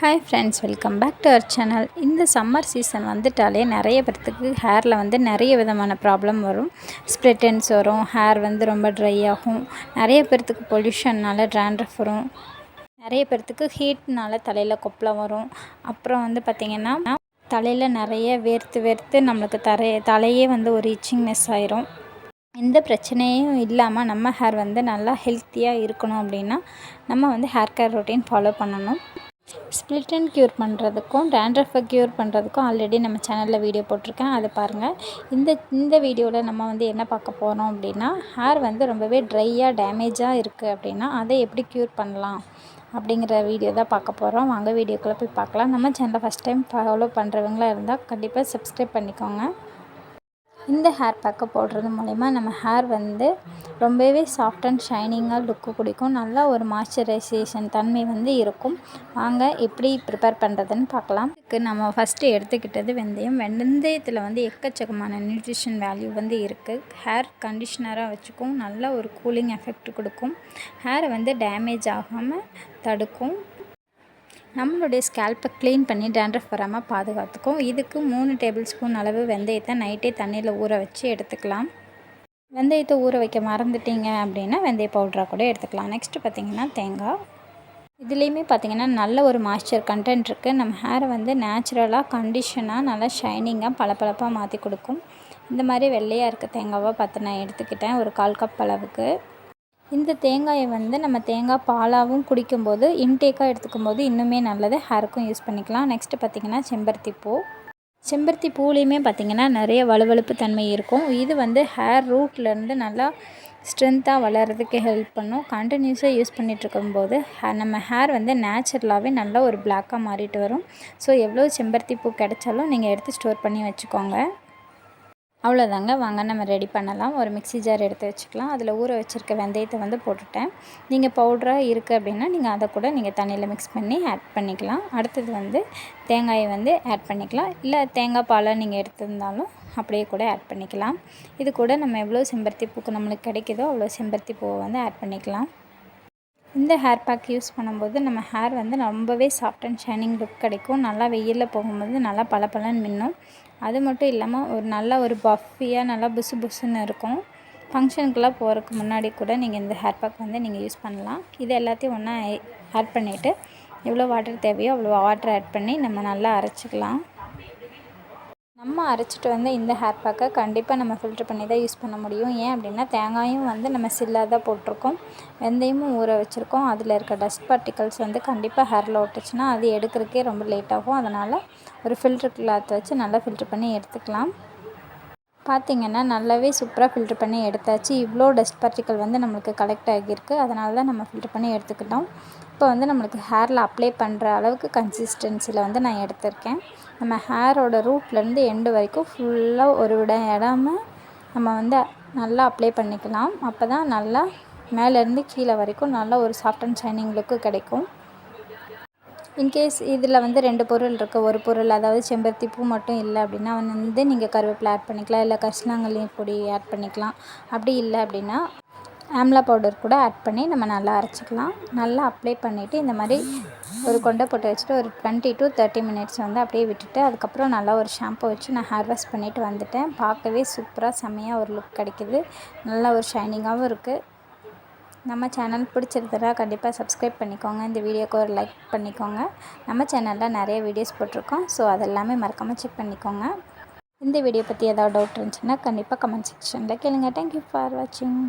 Hi friends welcome back to our channel இந்த summer season வந்துட்டாலே நிறைய பேர்த்துக்கு ஹேரில் வந்து நிறைய விதமான ப்ராப்ளம் வரும். ஸ்ப்ளிட்டன்ஸ் வரும் ஹேர் வந்து ரொம்ப ட்ரை ஆகும். நிறைய பேர்த்துக்கு பொல்யூஷன்னால் ட்ராண்ட்ரஃப் வரும். நிறைய பேர்த்துக்கு ஹீட்னால தலையில் கொப்பளம் வரும். அப்புறம் வந்து பார்த்திங்கன்னா தலையில் நிறைய வேர்த்து வேர்த்து நம்மளுக்கு தரைய தலையே வந்து ஒரு இச்சிங்னஸ் ஆயிரும். எந்த பிரச்சனையும் இல்லாமல் நம்ம ஹேர் வந்து நல்லா ஹெல்த்தியாக இருக்கணும் அப்படின்னா நம்ம வந்து ஹேர் கேர் ரொட்டீன் ஃபாலோ பண்ணணும். ஸ்ப்ளிட் அண்ட் க்யூர் பண்ணுறதுக்கும் டேண்ட்ரஃபை க்யூர் பண்ணுறதுக்கும் ஆல்ரெடி நம்ம சேனலில் வீடியோ போட்டிருக்கேன். அதை பாருங்கள் இந்த இந்த வீடியோவில் நம்ம வந்து என்ன பார்க்க போகிறோம் அப்படின்னா ஹேர் வந்து ரொம்பவே ட்ரையாக டேமேஜாக இருக்குது அப்படின்னா அதை எப்படி க்யூர் பண்ணலாம் அப்படிங்கிற வீடியோ தான் பார்க்க போகிறோம் வாங்க வீடியோக்குள்ளே போய் பார்க்கலாம். நம்ம சேனலை ஃபஸ்ட் டைம் ஃபாலோ பண்ணுறவங்களா இருந்தால் கண்டிப்பாக சப்ஸ்கிரைப் பண்ணிக்கோங்க. இந்த ஹேர் பேக்கை போடுறது மூலிமா நம்ம ஹேர் வந்து ரொம்பவே சாஃப்ட் அண்ட் ஷைனிங்காக லுக்கு கொடுக்கும். நல்லா ஒரு மாய்ஸ்சரைசேஷன் தன்மை வந்து இருக்கும். வாங்க எப்படி ப்ரிப்பேர் பண்ணுறதுன்னு பார்க்கலாம். இதுக்கு நம்ம ஃபஸ்ட்டு எடுத்துக்கிட்டது வெந்தயம். வெந்தயத்தில் வந்து எக்கச்சக்கமான நியூட்ரிஷன் வேல்யூ வந்து இருக்குது ஹேர் கண்டிஷ்னராக வச்சுக்கும். நல்ல ஒரு கூலிங் எஃபெக்ட் கொடுக்கும். ஹேரை வந்து டேமேஜ் ஆகாமல் தடுக்கும். நம்மளுடைய ஸ்கேல்ப்பை க்ளீன் பண்ணி டேண்ட்ரஃப் வராமல் பாதுகாத்துக்கும். இதுக்கு மூணு டேபிள் ஸ்பூன் அளவு வெந்தயத்தை நைட்டே தண்ணியில் ஊற வச்சு எடுத்துக்கலாம். வெந்தயத்தை ஊற வைக்க மறந்துட்டீங்க அப்படின்னா வெந்தய பவுட்ராக கூட எடுத்துக்கலாம். நெக்ஸ்ட்டு பார்த்திங்கன்னா தேங்காய். இதுலேயுமே பார்த்திங்கன்னா நல்ல ஒரு மாய்ஸ்சர் கண்டென்ட் இருக்குது நம்ம ஹேரை வந்து நேச்சுரலாக கண்டிஷனாக நல்லா ஷைனிங்காக பளபளப்பாக மாற்றி கொடுக்கும். இந்த மாதிரி வெள்ளையாக இருக்க தேங்காவாக பார்த்து நான் எடுத்துக்கிட்டேன். ஒரு கால் கப் அளவுக்கு. இந்த தேங்காயை வந்து நம்ம தேங்காய் பாலாகவும் குடிக்கும்போது இன்டேக்காக எடுத்துக்கும் போது இன்னுமே நல்லது. ஹேருக்கும் யூஸ் பண்ணிக்கலாம். நெக்ஸ்ட்டு பார்த்திங்கன்னா செம்பருத்தி பூ. செம்பருத்தி பூலேயுமே பார்த்திங்கன்னா நிறைய வலுவழுப்பு தன்மை இருக்கும். இது வந்து ஹேர் ரூட்லேருந்து நல்லா ஸ்ட்ரென்த்தாக வளர்கிறதுக்கு ஹெல்ப் பண்ணும். கண்டினியூஸாக யூஸ் பண்ணிகிட்ருக்கும்போது ஹே நம்ம ஹேர் வந்து நேச்சுரலாகவே நல்லா ஒரு பிளாக்காக மாறிட்டு வரும். ஸோ எவ்வளோ செம்பருத்தி பூ கிடைச்சாலும் நீங்கள் எடுத்து ஸ்டோர் பண்ணி வச்சுக்கோங்க. அவ்வளோதாங்க. வாங்க நம்ம ரெடி பண்ணலாம். ஒரு மிக்ஸி ஜார் எடுத்து வச்சுக்கலாம். அதில் ஊற வச்சுருக்க வெந்தயத்தை வந்து போட்டுட்டேன். நீங்கள் பவுட்ராக இருக்குது அப்படின்னா நீங்கள் அதை கூட நீங்கள் தண்ணியில் மிக்ஸ் பண்ணி ஆட் பண்ணிக்கலாம். அடுத்தது வந்து தேங்காயை வந்து ஆட் பண்ணிக்கலாம். இல்லை தேங்காய் பாலை நீங்கள் எடுத்திருந்தாலும் அப்படியே கூட ஆட் பண்ணிக்கலாம். இது கூட நம்ம எவ்வளோ செம்பருத்தி பூக்கு நம்மளுக்கு கிடைக்குதோ அவ்வளோ செம்பருத்தி பூவை வந்து ஆட் பண்ணிக்கலாம். இந்த ஹேர் பேக் யூஸ் பண்ணும்போது நம்ம ஹேர் வந்து ரொம்பவே சாஃப்ட் அண்ட் ஷைனிங் லுக் கிடைக்கும். நல்லா வெயிலில் போகும்போது நல்லா பளபளன்னு மின்னும். அது மட்டும் இல்லாமல் ஒரு நல்ல ஒரு பஃபியாக நல்லா புசு புசுன்னு இருக்கும். ஃபங்க்ஷனுக்கெல்லாம் போகிறதுக்கு முன்னாடி கூட நீங்கள் இந்த ஹேர் பேக் வந்து நீங்கள் யூஸ் பண்ணலாம். இது எல்லாத்தையும் ஒன்றா ஆட் பண்ணிவிட்டு எவ்வளோ வாட்டர் தேவையோ அவ்வளோ வாட்டர் ஆட் பண்ணி நம்ம நல்லா அரைச்சிக்கலாம். நம்ம அரைச்சிட்டு வந்து இந்த ஹேர் பேக்கை கண்டிப்பாக நம்ம ஃபில்ட்ரு பண்ணி தான் யூஸ் பண்ண முடியும். ஏன் அப்படின்னா தேங்காயும் வந்து நம்ம சில்லாக தான் போட்டிருக்கோம். வெந்தயமும் ஊற வச்சுருக்கோம். அதில் இருக்க டஸ்ட் பார்ட்டிகல்ஸ் வந்து கண்டிப்பாக ஹேரில் ஒட்டுச்சுன்னா அது எடுக்கிறதுக்கே ரொம்ப லேட் ஆகும். அதனால் ஒரு ஃபில்ட்ரு கிளாத் வச்சு நல்லா ஃபில்ட்ரு பண்ணி எடுத்துக்கலாம். பார்த்திங்கன்னா நல்லாவே சூப்பராக ஃபில்ட்ரு பண்ணி எடுத்தாச்சு. இவ்வளோ டஸ்ட் பார்ட்டிக்கல் வந்து நம்மளுக்கு கலெக்ட் ஆகியிருக்கு. அதனால தான் நம்ம ஃபில்ட்ரு பண்ணி எடுத்துக்கிட்டோம். இப்போ வந்து நம்மளுக்கு ஹேரில் அப்ளை பண்ணுற அளவுக்கு கன்சிஸ்டன்சியில் வந்து நான் எடுத்திருக்கேன். நம்ம ஹேரோட ரூட்லேருந்து எண்டு வரைக்கும் ஃபுல்லாக ஒரு விட இடம நம்ம வந்து நல்லா அப்ளை பண்ணிக்கலாம். அப்போ தான் நல்லா மேலேருந்து கீழே வரைக்கும் நல்லா ஒரு சாஃப்ட் அண்ட் ஷைனிங் லுக்கு கிடைக்கும். இன்கேஸ் இதில் வந்து ரெண்டு பொருள் இருக்குது ஒரு பொருள் அதாவது செம்பருத்தி பூ மட்டும் இல்லை அப்படின்னா வந்து நீங்கள் கருவேப்பிலை ஆட் பண்ணிக்கலாம். இல்லை கரிசலாங்கண்ணி பொடி ஆட் பண்ணிக்கலாம். அப்படி இல்லை அப்படின்னா ஆம்லா பவுடர் கூட ஆட் பண்ணி நம்ம நல்லா அரைச்சிக்கலாம். நல்லா அப்ளை பண்ணிவிட்டு இந்த மாதிரி ஒரு கொண்டை போட்டு வச்சுட்டு ஒரு டுவெண்ட்டி டு தேர்ட்டி மினிட்ஸ் வந்து அப்படியே விட்டுட்டு அதுக்கப்புறம் நல்லா ஒரு ஷாம்பு வச்சு நான் ஹேர் வாஷ் பண்ணிவிட்டு வந்துட்டேன். பார்க்கவே சூப்பராக செம்மையாக ஒரு லுக் கிடைக்கிது. நல்லா ஒரு ஷைனிங்காகவும் இருக்குது நம்ம சேனல் பிடிச்சிருந்தா கண்டிப்பாக சப்ஸ்கிரைப் பண்ணிக்கோங்க. இந்த வீடியோக்கு ஒரு லைக் பண்ணிக்கோங்க. நம்ம சேனலில் நிறைய வீடியோஸ் போட்டிருக்கோம். ஸோ அதெல்லாமே மறக்காமல் செக் பண்ணிக்கோங்க. இந்த வீடியோ பற்றி ஏதாவது டவுட் இருந்துச்சுன்னா கண்டிப்பாக கமெண்ட் செக்ஷனில் கேளுங்க. தேங்க்யூ ஃபார் வாட்சிங்